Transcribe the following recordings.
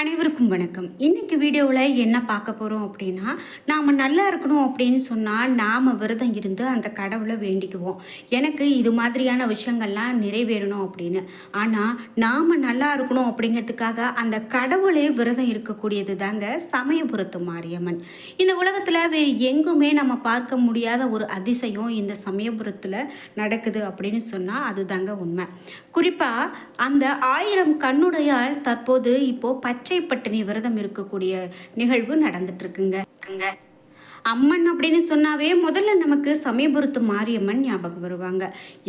அனைவருக்கும் வணக்கம். இன்னைக்கு வீடியோவில் என்ன பார்க்க போகிறோம் அப்படின்னா நாம் நல்லா இருக்கணும் அப்படின்னு சொன்னால் நாம் விரதம் இருந்து அந்த கடவுளை வேண்டிக்குவோம். எனக்கு இது மாதிரியான விஷயங்கள்லாம் நிறைவேறணும் அப்படின்னு. ஆனால் நாம் நல்லா இருக்கணும் அப்படிங்கிறதுக்காக அந்த கடவுளே விரதம் இருக்கக்கூடியது தாங்க சமயபுரத்து மாரியம்மன். இந்த உலகத்தில் வேறு எங்குமே நம்ம பார்க்க முடியாத ஒரு அதிசயம் இந்த சமயபுரத்தில் நடக்குது அப்படின்னு சொன்னால் அது தாங்க உண்மை. குறிப்பாக அந்த ஆயிரம் கண்ணுடையால் தற்போது இப்போது பச்சை பட்டினி விரதம் இருக்கக்கூடிய நிகழ்வு நடந்துட்டு இருக்குங்க. அம்மன் அப்படின்னு சொன்னாவே முதல்ல நமக்கு சமயபுரத்து மாரியம்மன் ஞாபகம் வருவாங்க.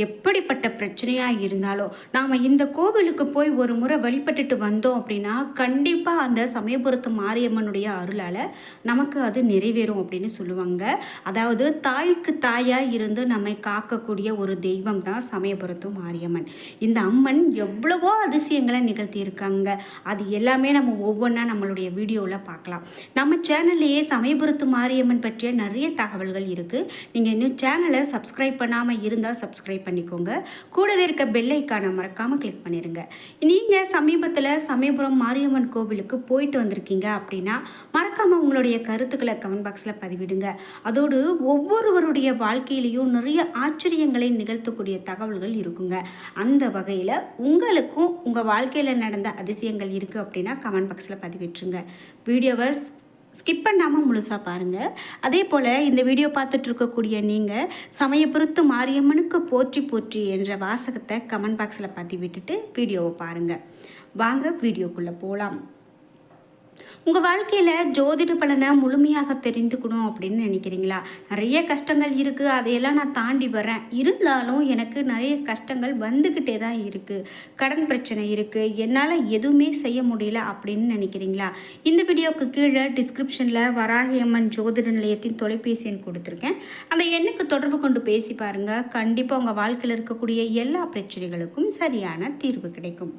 எப்படிப்பட்ட பிரச்சனையாக இருந்தாலும் நாம் இந்த கோவிலுக்கு போய் ஒரு முறை வழிபட்டுட்டு வந்தோம் அப்படின்னா கண்டிப்பாக அந்த சமயபுரத்து மாரியம்மனுடைய அருளால் நமக்கு அது நிறைவேறும் அப்படின்னு சொல்லுவாங்க. அதாவது தாய்க்கு தாயாக இருந்து நம்மை காக்கக்கூடிய ஒரு தெய்வம் தான் சமயபுரத்து மாரியம்மன். இந்த அம்மன் எவ்வளவோ அதிசயங்களை நிகழ்த்தியிருக்காங்க. அது எல்லாமே நம்ம ஒவ்வொன்றா நம்மளுடைய வீடியோவில் பார்க்கலாம். நம்ம சேனல்லையே சமயபுரத்து மாரியம்மன் பற்றிய நிறைய தகவல்கள் இருக்குது நீங்கள் இன்னும் சேனலை சப்ஸ்கிரைப் பண்ணாமல் இருந்தால் சப்ஸ்கிரைப் பண்ணிக்கோங்க. கூடவே இருக்க பெல்லைக்கான மறக்காமல் கிளிக் பண்ணிடுங்க நீங்கள் சமீபத்தில் சமயபுரம் மாரியம்மன் கோவிலுக்கு போயிட்டு வந்திருக்கீங்க அப்படின்னா மறக்காமல் உங்களுடைய கருத்துக்களை கமெண்ட் பாக்ஸில் பதிவிடுங்க. அதோடு ஒவ்வொருவருடைய வாழ்க்கையிலையும் நிறைய ஆச்சரியங்களை நிகழ்த்தக்கூடிய தகவல்கள் இருக்குங்க. அந்த வகையில் உங்களுக்கும் உங்கள் வாழ்க்கையில் நடந்த அதிசயங்கள் இருக்குது அப்படின்னா கமெண்ட் பாக்ஸில் பதிவிட்டுருங்க. வீடியோவை ஸ்கிப் பண்ணாமல் முழுசாக பாருங்கள் அதே போல் இந்த வீடியோ பார்த்துட்டு இருக்கக்கூடிய நீங்கள் பொறுத்து மாரியம்மனுக்கு போற்றி போற்றி என்ற வாசகத்தை கமெண்ட் பாக்ஸில் பற்றி விட்டுட்டு வீடியோவை பாருங்கள் வாங்க வீடியோக்குள்ளே போகலாம் உங்கள் வாழ்க்கையில் ஜோதிட பலனை முழுமையாக தெரிந்துக்கணும் அப்படின்னு நினைக்கிறீங்களா? நிறைய கஷ்டங்கள் இருக்குது அதையெல்லாம் நான் தாண்டி வரேன் இருந்தாலும் எனக்கு நிறைய கஷ்டங்கள் வந்துக்கிட்டே தான் இருக்குது கடன் பிரச்சனை இருக்குது என்னால் எதுவுமே செய்ய முடியல அப்படின்னு நினைக்கிறீங்களா? இந்த வீடியோவுக்கு கீழே டிஸ்கிரிப்ஷனில் வராகியம்மன் ஜோதிட நிலையத்தின் தொலைபேசி எண் கொடுத்துருக்கேன். அந்த எண்ணுக்கு தொடர்பு கொண்டு பேசி பாருங்கள் கண்டிப்பாக உங்கள் வாழ்க்கையில் இருக்கக்கூடிய எல்லா பிரச்சனைகளுக்கும் சரியான தீர்வு கிடைக்கும்.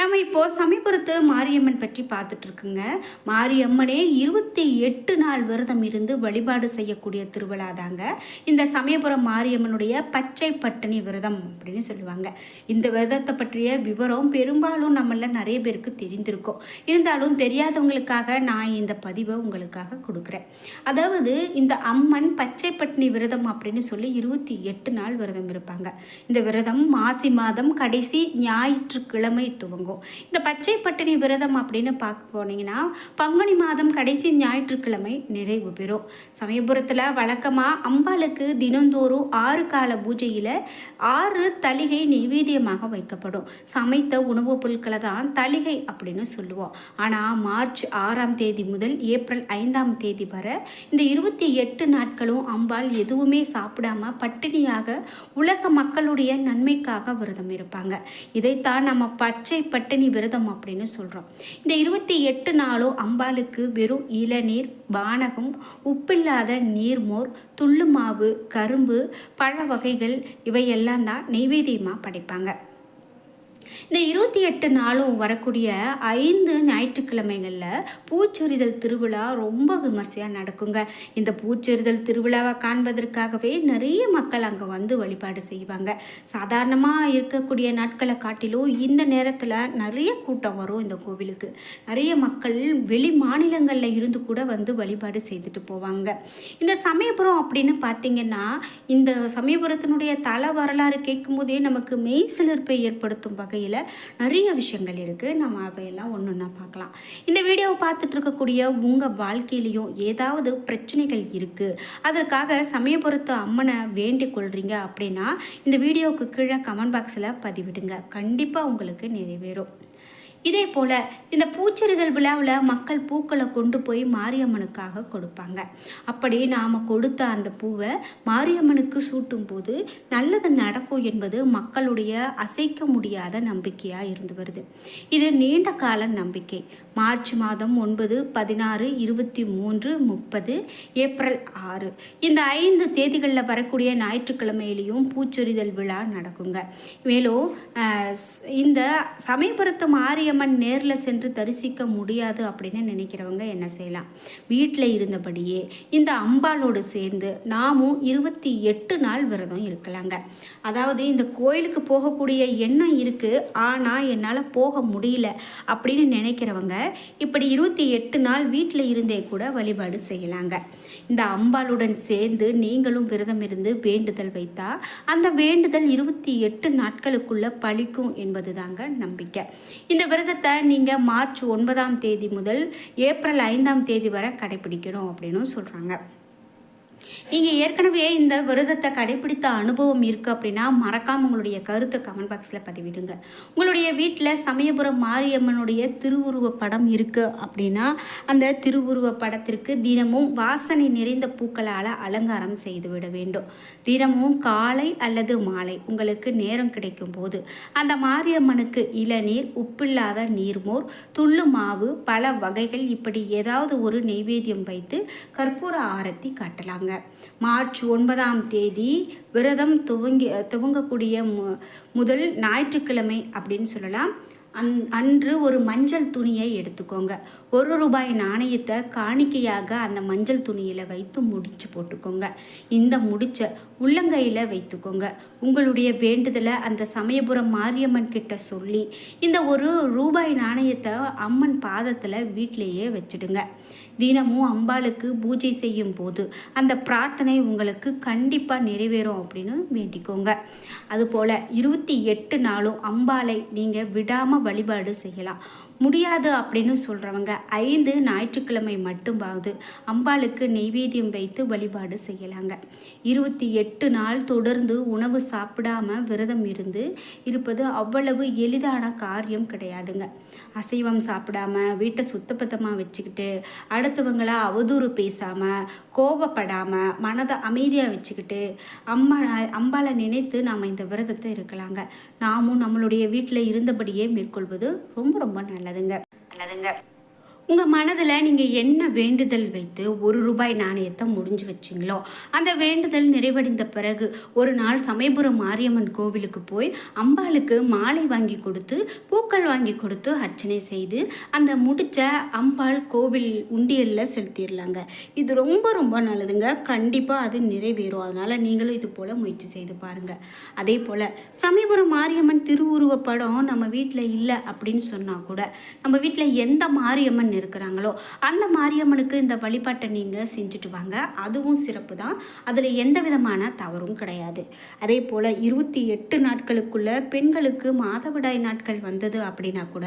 நம்ம இப்போ சமயபுரத்து மாரியம்மன் பற்றி பார்த்துட்டு இருக்குங்க மாரியம்மனே இருபத்தி எட்டு நாள் விரதம் இருந்து வழிபாடு செய்யக்கூடிய திருவிழா தாங்க இந்த சமயபுரம் மாரியம்மனுடைய பச்சை பட்டினி விரதம் அப்படின்னு சொல்லுவாங்க. இந்த விரதத்தை பற்றிய விவரம் பெரும்பாலும் நம்மள நிறைய பேருக்கு தெரிந்திருக்கும். இருந்தாலும் தெரியாதவங்களுக்காக நான் இந்த பதிவை உங்களுக்காக கொடுக்குறேன். அதாவது இந்த அம்மன் பச்சை பட்டினி விரதம் அப்படின்னு சொல்லி இருபத்தி எட்டு நாள் விரதம் இருப்பாங்க. இந்த விரதம் மாசி மாதம் கடைசி ஞாயிற்றுக்கிழமை துவங்கும். இந்த பச்சை பட்டினி விரதம் அப்படின்னு பார்க்க போனீங்கன்னா பங்குனி மாதம் கடைசி ஞாயிற்றுக்கிழமை நிறைவு பெறும். சமயபுரத்தில் வழக்கமாக அம்பாளுக்கு தினந்தோறும் ஆறு கால பூஜையில் ஆறு தளிகை நைவேத்தியமாக வைக்கப்படும். சமைத்த உணவுப் பொருட்களை தான் தளிகை அப்படின்னு சொல்லுவோம். ஆனால் மார்ச் ஆறாம் தேதி முதல் ஏப்ரல் ஐந்தாம் தேதி வரை இந்த இருபத்தி எட்டு நாட்களும் அம்பாள் எதுவுமே சாப்பிடாம பட்டினியாக உலக மக்களுடைய நன்மைக்காக விரதம் இருப்பாங்க. இதைத்தான் நம்ம பச்சை பட்டினி விரதம் அப்படின்னு சொல்கிறோம் இந்த இருபத்தி எட்டு நாளும் அம்பாளுக்கு வெறும் இளநீர் பானகம் உப்பில்லாத நீர்மோர் துள்ளு மாவு கரும்பு பழ வகைகள் இவையெல்லாம் தான் நெய்வேதியமாக படைப்பாங்க. இந்த இருபத்தி எட்டு நாளும் வரக்கூடிய ஐந்து ஞாயிற்றுக்கிழமைகளில் பூச்சொரிதல் திருவிழா ரொம்ப விமர்சையாக நடக்குங்க. இந்த பூச்சொரிதல் திருவிழாவை காண்பதற்காகவே நிறைய மக்கள் அங்கே வந்து வழிபாடு செய்வாங்க. சாதாரணமாக இருக்கக்கூடிய நாட்களை காட்டிலும் இந்த நேரத்தில் நிறைய கூட்டம் வரும் இந்த கோவிலுக்கு. நிறைய மக்கள் வெளி மாநிலங்களில் இருந்து கூட வந்து வழிபாடு செய்துட்டு போவாங்க. இந்த சமயபுரம் அப்படின்னு பார்த்தீங்கன்னா இந்த சமயபுரத்தினுடைய தல வரலாறு கேட்கும்போதே நமக்கு மெய் சிலிர்ப்பை ஏற்படுத்தும் வகையில் நிறைய விஷயங்கள் இருக்குது நம்ம அவையெல்லாம் ஒன்று ஒன்றா பார்க்கலாம். இந்த வீடியோவை பார்த்துட்டு இருக்கக்கூடிய உங்கள் வாழ்க்கையிலையும் ஏதாவது பிரச்சனைகள் இருக்குது அதற்காக சமயபுரத்து அம்மனை வேண்டிக் கொள்கிறீங்க அப்படின்னா இந்த வீடியோவுக்கு கீழே கமெண்ட் பாக்ஸில் பதிவிடுங்க. கண்டிப்பாக உங்களுக்கு நிறைவேறும். இதே போல் இந்த பூச்செறிதல் விழாவில் மக்கள் பூக்களை கொண்டு போய் மாரியம்மனுக்காக கொடுப்பாங்க. அப்படி நாம் கொடுத்த அந்த பூவை மாரியம்மனுக்கு சூட்டும் போது நல்லது நடக்கும் என்பது மக்களுடைய அசைக்க முடியாத நம்பிக்கையாக இருந்து வருது. இது நீண்ட கால நம்பிக்கை. மார்ச் மாதம் ஒன்பது பதினாறு இருபத்தி மூன்று முப்பது ஏப்ரல் ஆறு. இந்த ஐந்து தேதிகளில் வரக்கூடிய ஞாயிற்றுக்கிழமையிலையும் பூச்சொரிதல் விழா நடக்குங்க. மேலும் இந்த சமயபுரத்து மாரியம்மன் நேரில் சென்று தரிசிக்க முடியாது அப்படின்னு நினைக்கிறவங்க என்ன செய்யலாம்? வீட்டில் இருந்தபடியே இந்த அம்பாளோடு சேர்ந்து நாமும் இருபத்தி எட்டு நாள் விரதம் இருக்கலாங்க. அதாவது இந்த கோயிலுக்கு போகக்கூடிய எண்ணம் இருக்குது ஆனால் என்னால் போக முடியல அப்படின்னு நினைக்கிறவங்க இப்படி இருபத்தி எட்டு நாள் வீட்டில் இருந்தே கூட வழிபாடு செய்யலாங்க. இந்த அம்பாளுடன் சேர்ந்து நீங்களும் விரதம் இருந்து வேண்டுதல் வைத்தா அந்த வேண்டுதல் இருபத்தி எட்டு நாட்களுக்குள்ள பழிக்கும் என்பது தாங்க நம்பிக்கை. இந்த விரதத்தை நீங்கள் மார்ச் ஒன்பதாம் தேதி முதல் ஏப்ரல் ஐந்தாம் தேதி வரை கடைபிடிக்கணும் அப்படின்னு சொல்கிறாங்க நீங்கள் ஏற்கனவே இந்த விரதத்தை கடைபிடித்த அனுபவம் இருக்குது அப்படின்னா மறக்காமல் உங்களுடைய கருத்தை கமெண்ட் பாக்ஸில் பதிவிடுங்க. உங்களுடைய வீட்டில் சமயபுரம் மாரியம்மனுடைய திருவுருவ படம் இருக்குது அப்படின்னா அந்த திருவுருவ படத்திற்கு தினமும் வாசனை நிறைந்த பூக்களால் அலங்காரம் செய்துவிட வேண்டும். தினமும் காலை அல்லது மாலை உங்களுக்கு நேரம் கிடைக்கும் போது அந்த மாரியம்மனுக்கு இளநீர் உப்பில்லாத நீர்மோர் துள்ளு மாவு பல வகைகள் இப்படி ஏதாவது ஒரு நெய்வேத்தியம் வைத்து கற்பூர ஆரத்தி காட்டலாங்க. மார்ச் ஒன்பதாம் தேதி விரதம் துவங்கி துவங்கக்கூடிய மு முதல் ஞாயிற்றுக்கிழமை அப்படின்னு சொல்லலாம். அந் அன்று ஒரு மஞ்சள் துணியை எடுத்துக்கோங்க. ஒரு ரூபாய் நாணயத்தை காணிக்கையாக அந்த மஞ்சள் துணியில் வைத்து முடிச்சு போட்டுக்கோங்க. இந்த முடிச்ச உள்ளங்கையில் வைத்துக்கோங்க. உங்களுடைய வேண்டுதலை அந்த சமயபுரம் மாரியம்மன் கிட்ட சொல்லி இந்த ஒரு ரூபாய் நாணயத்தை அம்மன் பாதத்தில் வீட்டிலேயே வச்சிடுங்க. தினமும் அம்பாளுக்கு பூஜை செய்யும் போது அந்த பிரார்த்தனை உங்களுக்கு கண்டிப்பாக நிறைவேறும் அப்படின்னு வேண்டிக்கோங்க. அதுபோல் இருபத்தி எட்டு நாளும் அம்பாளை நீங்கள் விடாமல் வழிபாடு செய்யலாம். முடியாது அப்படின்னு சொல்கிறவங்க ஐந்து ஞாயிற்றுக்கிழமை மட்டுமாவது அம்பாளுக்கு நெய்வேத்தியம் வைத்து வழிபாடு செய்யலாங்க. இருபத்தி எட்டு நாள் தொடர்ந்து உணவு சாப்பிடாம விரதம் இருந்து இருப்பது அவ்வளவு எளிதான காரியம் கிடையாதுங்க. அசைவம் சாப்பிடாம வீட்டை சுத்தபத்தமாக வச்சுக்கிட்டு அடுத்தவங்கள அவதூறு பேசாமல் கோபப்படாமல் மனதை அமைதியாக வச்சுக்கிட்டு அம்மா அம்பாளை நினைத்து நாம் இந்த விரதத்தை இருக்கலாங்க. நாமும் நம்மளுடைய வீட்டில் இருந்தபடியே மேற்கொள்வது ரொம்ப ரொம்ப நல்லது. நல்லதுங்க. நல்லதுங்க. உங்கள் மனதில் நீங்கள் என்ன வேண்டுதல் வைத்து ஒரு ரூபாய் நாணயத்தை முடிஞ்சு வச்சிங்களோ அந்த வேண்டுதல் நிறைவடைந்த பிறகு ஒரு நாள் சமயபுரம் மாரியம்மன் கோவிலுக்கு போய் அம்பாளுக்கு மாலை வாங்கி கொடுத்து பூக்கள் வாங்கி கொடுத்து அர்ச்சனை செய்து அந்த முடிச்ச அம்பாள் கோவில் உண்டியலில் செலுத்திடலாங்க. இது ரொம்ப ரொம்ப நல்லதுங்க. கண்டிப்பாக அது நிறைவேறும். அதனால் நீங்களும் இது போல் முயற்சி செய்து பாருங்கள் அதே போல் சமயபுரம் மாரியம்மன் திருவுருவ படம் நம்ம வீட்டில் இல்லை அப்படின்னு சொன்னால் கூட நம்ம வீட்டில் எந்த மாரியம்மன் இருக்கிறாங்களோ? அந்த மாரியம்மனுக்கு இந்த வழிபாட்டை நீங்கள் செஞ்சுட்டு வாங்க. அதுவும் சிறப்பு தான். அதில் எந்த விதமான தவறும் கிடையாது. அதே போல் இருபத்தி எட்டு நாட்களுக்குள்ள பெண்களுக்கு மாதவிடாய் நாட்கள் வந்தது அப்படின்னா கூட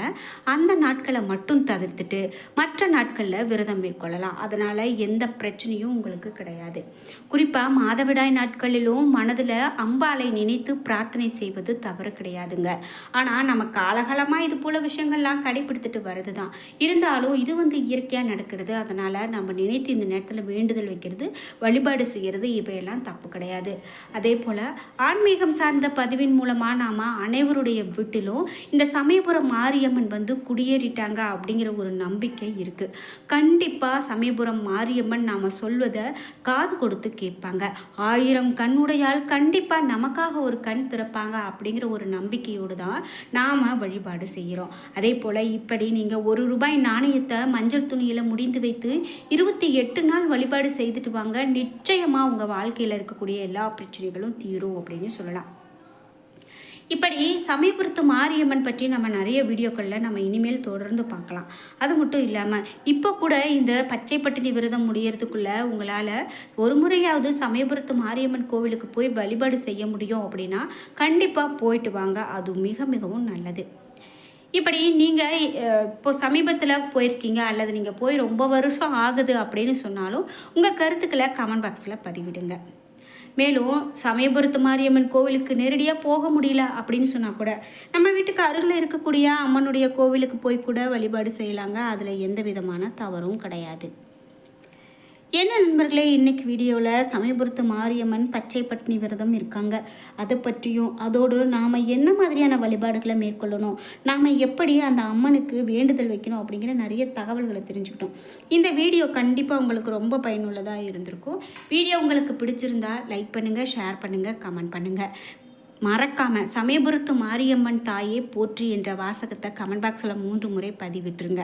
அந்த நாட்களை மட்டும் தவிர்த்துட்டு மற்ற நாட்களில் விரதம் மேற்கொள்ளலாம். அதனால் எந்த பிரச்சனையும் உங்களுக்கு கிடையாது. குறிப்பாக மாதவிடாய் நாட்களிலும் மனதில் அம்பாளை நினைத்து பிரார்த்தனை செய்வது தவறு கிடையாதுங்க. ஆனால் நம்ம காலகாலமாக இது போல விஷயங்கள்லாம் கடைபிடித்துட்டு வருது தான் இருந்தாலும் இது வந்து இயற்கையாக நடக்கிறது. அதனால் நம்ம நினைத்து இந்த நேரத்தில் வேண்டுதல் வைக்கிறது வழிபாடு செய்கிறது இவையெல்லாம் தப்பு கிடையாது. அதே போல் ஆன்மீகம் சார்ந்த பதிவின் மூலமாக நாம் அனைவருடைய வீட்டிலும் இந்த சமயபுரம் மாரியம்மன் வந்து குடியேறிட்டாங்க அப்படிங்கிற ஒரு நம்பிக்கை இருக்குது கண்டிப்பாக சமயபுரம் மாரியம்மன் நாம் சொல்வதை காது கொடுத்து கேட்பாங்க. ஆயிரம் கண்ணுடையால் கண்டிப்பாக நமக்காக ஒரு கண் திறப்பாங்க அப்படிங்கிற ஒரு நம்பிக்கையோடு தான் நாம் வழிபாடு செய்கிறோம் அதே போல் இப்படி நீங்கள் ஒரு ரூபாய் நாணயத்தை மஞ்சள் துணியில் முடிந்து வைத்து இருபத்தி எட்டு நாள் வழிபாடு செய்துட்டு வாங்க. நிச்சயமாக உங்கள் வாழ்க்கையில் இருக்கக்கூடிய எல்லா பிரச்சனைகளும் தீரும் அப்படின்னு சொல்லலாம். இப்படி சமயபுரத்து மாரியம்மன் பற்றி நம்ம நிறைய வீடியோக்களில் நம்ம இனிமேல் தொடர்ந்து பார்க்கலாம். அது மட்டும் இல்லாமல் இப்போ கூட இந்த பச்சை பட்டினி விரதம் முடியறதுக்குள்ளே உங்களால் ஒரு முறையாவது சமயபுரத்து மாரியம்மன் கோவிலுக்கு போய் வழிபாடு செய்ய முடியும் அப்படின்னா கண்டிப்பாக போயிட்டு வாங்க. அது மிக மிகவும் நல்லது. இப்படி நீங்கள் இப்போ சமீபத்தில் போயிருக்கீங்க அல்லது நீங்கள் போய் ரொம்ப வருஷம் ஆகுது அப்படின்னு சொன்னாலும் உங்கள் கருத்துக்களை கமெண்ட் பாக்ஸில் பதிவிடுங்க. மேலும் சமயபுரத்து மாரியம்மன் கோவிலுக்கு நேரடியாக போக முடியல அப்படின்னு சொன்னால் கூட நம்ம வீட்டுக்கு அருகில் இருக்கக்கூடிய அம்மனுடைய கோவிலுக்கு போய் கூட வழிபாடு செய்யலாங்க. அதில் எந்த விதமான தவறும் கிடையாது. என்ன நண்பர்களே இன்னைக்கு வீடியோவில் சமயபுரத்து மாரியம்மன் பச்சை பட்டினி விரதம் இருக்காங்க. அதை பற்றியும் அதோடு நாம் என்ன மாதிரியான வழிபாடுகளை மேற்கொள்ளணும் நாம் எப்படி அந்த அம்மனுக்கு வேண்டுதல் வைக்கணும் அப்படிங்கிற நிறைய தகவல்களை தெரிஞ்சுக்கிட்டோம். இந்த வீடியோ கண்டிப்பாக உங்களுக்கு ரொம்ப பயனுள்ளதாக இருந்திருக்கும். வீடியோ உங்களுக்கு பிடிச்சிருந்தா லைக் பண்ணுங்கள் ஷேர் பண்ணுங்கள் கமெண்ட் பண்ணுங்கள் மறக்காமல் சமயபுரத்து மாரியம்மன் தாயே போற்றி என்ற வாசகத்தை கமெண்ட் பாக்ஸில் மூன்று முறை பதிவிட்டுருங்க.